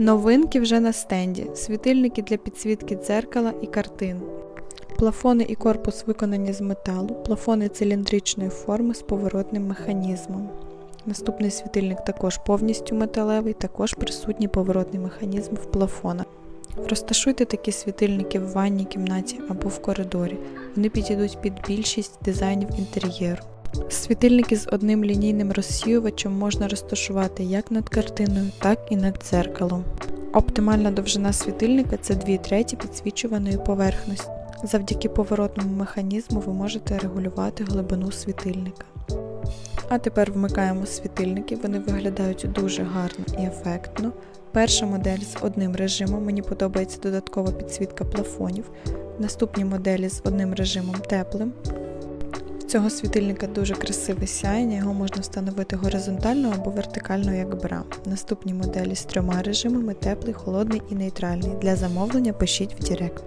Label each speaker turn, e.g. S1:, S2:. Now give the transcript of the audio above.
S1: Новинки вже на стенді. Світильники для підсвітки дзеркала і картин. Плафони і корпус виконані з металу, плафони циліндричної форми з поворотним механізмом. Наступний світильник також повністю металевий, також присутній поворотний механізм в плафонах. Розташуйте такі світильники в ванній кімнаті або в коридорі. Вони підійдуть під більшість дизайнів інтер'єру. Світильники з одним лінійним розсіювачем можна розташувати як над картиною, так і над дзеркалом. Оптимальна довжина світильника це 2 треті підсвічуваної поверхності. Завдяки поворотному механізму ви можете регулювати глибину світильника. А тепер вмикаємо світильники, вони виглядають дуже гарно і ефектно. Перша модель з одним режимом, мені подобається додаткова підсвітка плафонів. Наступні моделі з одним режимом теплим. Цього світильника дуже красиве сяєння, його можна встановити горизонтально або вертикально як бра. Наступні моделі з трьома режимами теплий, холодний і нейтральний. Для замовлення пишіть в Директ.